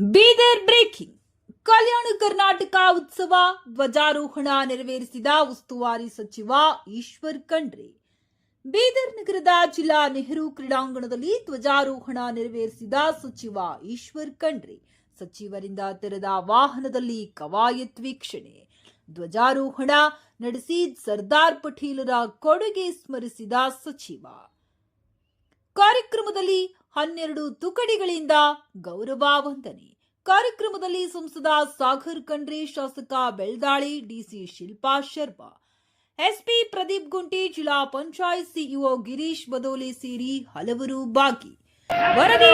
Bidar breaking. Kalyana Karnataka ಉತ್ಸವ ಧ್ವಜಾರೋಹಣ ನೆರವೇರಿಸಿದ ಉಸ್ತುವಾರಿ ಸಚಿವ ಈಶ್ವರ್ ಖಂಡ್ರೆ. ಬೀದರ್ ನಗರದ ಜಿಲ್ಲಾ ನೆಹರು ಕ್ರೀಡಾಂಗಣದಲ್ಲಿ ಧ್ವಜಾರೋಹಣ ನೆರವೇರಿಸಿದ ಸಚಿವ ಈಶ್ವರ್ ಖಂಡ್ರೆ. ಸಚಿವರಿಂದ ತೆರೆದ ವಾಹನದಲ್ಲಿ ಕವಾಯತ್ ವೀಕ್ಷಣೆ. ಧ್ವಜಾರೋಹಣ ನಡೆಸಿ ಸರ್ದಾರ್ ಪಟೇಲರ ಕೊಡುಗೆ ಸ್ಮರಿಸಿದ ಸಚಿವ. ಕಾರ್ಯಕ್ರಮದಲ್ಲಿ ಹನ್ನೆರಡು ತುಕಡಿಗಳಿಂದ ಗೌರವ ವಂದನೆ ಕಾರ್ಯಕ್ರಮದಲ್ಲಿ ಸಂಸದ ಸಾಗರ್ ಖಂಡ್ರೆ, ಶಾಸಕ ಬೆಳ್ದಾಳಿ, ಡಿಸಿ ಶಿಲ್ಪಾ ಶರ್ಮಾ. ಎಸ್ಪಿ ಪ್ರದೀಪ್ ಗುಂಟಿ, ಜಿಲ್ಲಾ ಪಂಚಾಯತ್ ಸಿಇಒ ಗಿರೀಶ್ ಬದೋಲಿ ಸೇರಿ ಹಲವರು ಬಾಕಿ ವರದಿ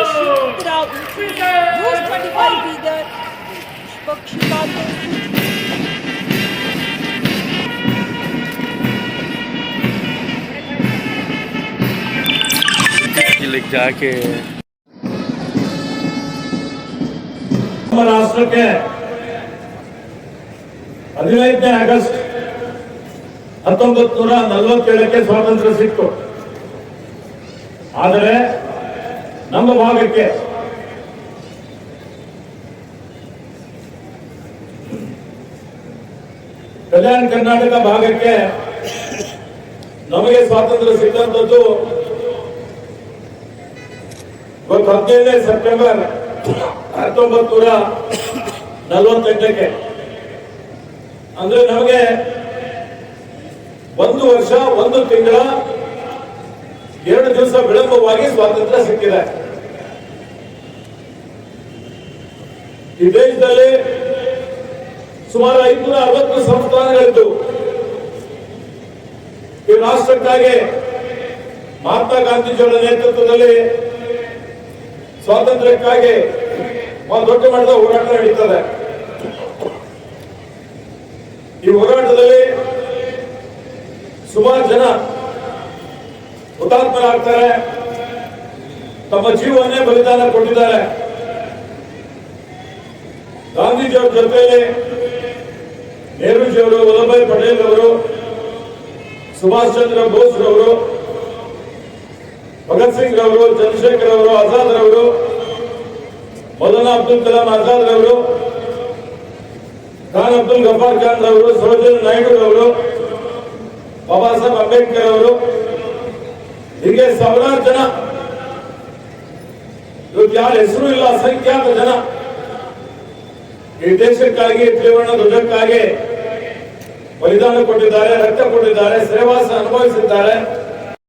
ಇಲ್ಲಿಗೆ ಜಾಕಿ. ನಮ್ಮ ರಾಷ್ಟ್ರಕ್ಕೆ ಹದಿನೈದನೇ ಆಗಸ್ಟ್ ಹತ್ತೊಂಬತ್ತು ನೂರ ನಲವತ್ತೇಳಕ್ಕೆ ಸ್ವಾತಂತ್ರ್ಯ ಸಿಕ್ತು ಆದರೆ ನಮ್ಮ ಭಾಗಕ್ಕೆ ಕಲ್ಯಾಣ ಕರ್ನಾಟಕ ಭಾಗಕ್ಕೆ ನಮಗೆ ಸ್ವಾತಂತ್ರ್ಯ ಸಿಕ್ಕಂಥದ್ದು ಇವತ್ತು ಹದಿನೈದನೇ ಸೆಪ್ಟೆಂಬರ್ ಹತ್ತೊಂಬತ್ತು ನೂರ ನಲವತ್ತೆಂಟಕ್ಕೆ. ಅಂದ್ರೆ ನಮಗೆ ಒಂದು ವರ್ಷ, ಒಂದು ತಿಂಗಳ, ಎರಡು ದಿವಸ ವಿಳಂಬವಾಗಿ ಸ್ವಾತಂತ್ರ್ಯ ಸಿಕ್ಕಿದೆ. ಈ ದೇಶದಲ್ಲಿ ಸುಮಾರು ಐನೂರ ಅರವತ್ತು ಸಂಸ್ಥಾನಗಳಿದ್ದು, ಈ ರಾಷ್ಟ್ರಕ್ಕಾಗಿ ಮಹಾತ್ಮ ಗಾಂಧೀಜಿಯವರ ನೇತೃತ್ವದಲ್ಲಿ ಸ್ವಾತಂತ್ರ್ಯಕ್ಕಾಗಿ ಒಂದು ದೊಡ್ಡ ಮಟ್ಟದ ಹೋರಾಟ ನಡೀತದೆ. ಈ ಹೋರಾಟದಲ್ಲಿ ಸುಮಾರು ಜನ ಹುತಾತ್ಮರಾಗ್ತಾರೆ. ತಮ್ಮ ಜೀವವನ್ನೇ ಬಲಿದಾನ ಕೊಟ್ಟಿದ್ದಾರೆ. ಗಾಂಧೀಜಿಯವರ ಜೊತೆಯಲ್ಲಿ ನೆಹರೂಜಿಯವರು ವಲ್ಲಭಾಯಿ ಪಟೇಲ್ ಅವರು ಸುಭಾಷ್ ಚಂದ್ರ ಬೋಸ್ ರವರು ಭಗತ್ ಸಿಂಗ್ ಅವರು ಚಂದ್ರಶೇಖರ್ ಅವರು ಆಜಾದ್ ರವರು, ಮೌಲಾನಾ ಅಬ್ದುಲ್ ಕಲಾಂ ಆಜಾದ್ ರವರು, ಖಾನ್ ಅಬ್ದುಲ್ ಗಫಾರ್ ಖಾನ್ ರವರು, ಸರೋಜನ್ ನಾಯ್ಡು ರವರು, ಬಾಬಾ ಸಾಹೇಬ್ ಅಂಬೇಡ್ಕರ್ ಅವರು ಹೀಗೆ ಸಾವಿರಾರು ಜನ. ಇವತ್ತು ಯಾರ ಹೆಸರು ಇಲ್ಲ, ಅಸಂಖ್ಯಾತ ಜನ. ಈ ದೇಶಕ್ಕಾಗಿ ತ್ರಿವರ್ಣ ಧ್ವಜಕ್ಕಾಗಿ ಬಲಿದಾನ ಕೊಟ್ಟಿದ್ದಾರೆ, ರಕ್ತ ಕೊಟ್ಟಿದ್ದಾರೆ ಸೇವಾಸ ಅನುಭವಿಸಿದ್ದಾರೆ.